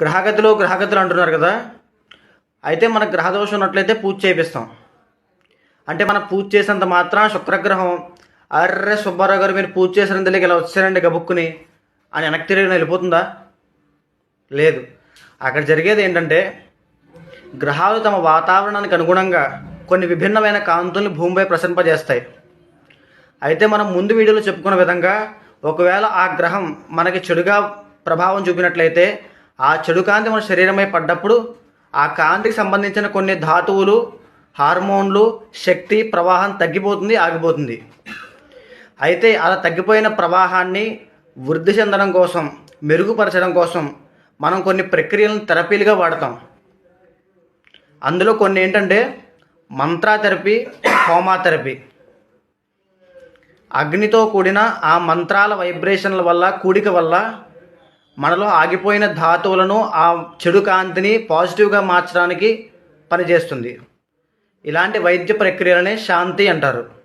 గ్రహగతిలో గ్రహగతులు అంటున్నారు కదా. అయితే మన గ్రహదోషం ఉన్నట్లయితే పూజ చేపిస్తాం. అంటే మనం పూజ చేసినంత మాత్రం శుక్రగ్రహం అర్రే సుబ్బారావు గారు మీరు పూజ చేసిన తెలియక ఇలా వచ్చారండి గబుక్కుని అని వెనక్కి తిరిగి వెళ్ళిపోతుందా? లేదు. అక్కడ జరిగేది ఏంటంటే గ్రహాలు తమ వాతావరణానికి అనుగుణంగా కొన్ని విభిన్నమైన కాంతుల్ని భూమిపై ప్రసరింపజేస్తాయి. అయితే మనం ముందు వీడియోలో చెప్పుకున్న విధంగా ఒకవేళ ఆ గ్రహం మనకి చెడుగా ప్రభావం చూపినట్లయితే ఆ చెడు కాంతి మన శరీరమై పడ్డప్పుడు ఆ కాంతికి సంబంధించిన కొన్ని ధాతువులు హార్మోన్లు శక్తి ప్రవాహం తగ్గిపోతుంది ఆగిపోతుంది. అయితే అలా తగ్గిపోయిన ప్రవాహాన్ని వృద్ధి చెందడం కోసం మెరుగుపరచడం కోసం మనం కొన్ని ప్రక్రియలను థెరపీలుగా వాడతాం. అందులో కొన్ని ఏంటంటే మంత్రా థెరపీ హోమా థెరపీ అగ్నితో కూడిన ఆ మంత్రాల వైబ్రేషన్ల వల్ల కూడిక వల్ల మనలో ఆగిపోయిన ధాతువులను ఆ చెడు కాంతిని పాజిటివ్గా మార్చడానికి పనిచేస్తుంది. ఇలాంటి వైద్య ప్రక్రియలనే శాంతి అంటారు.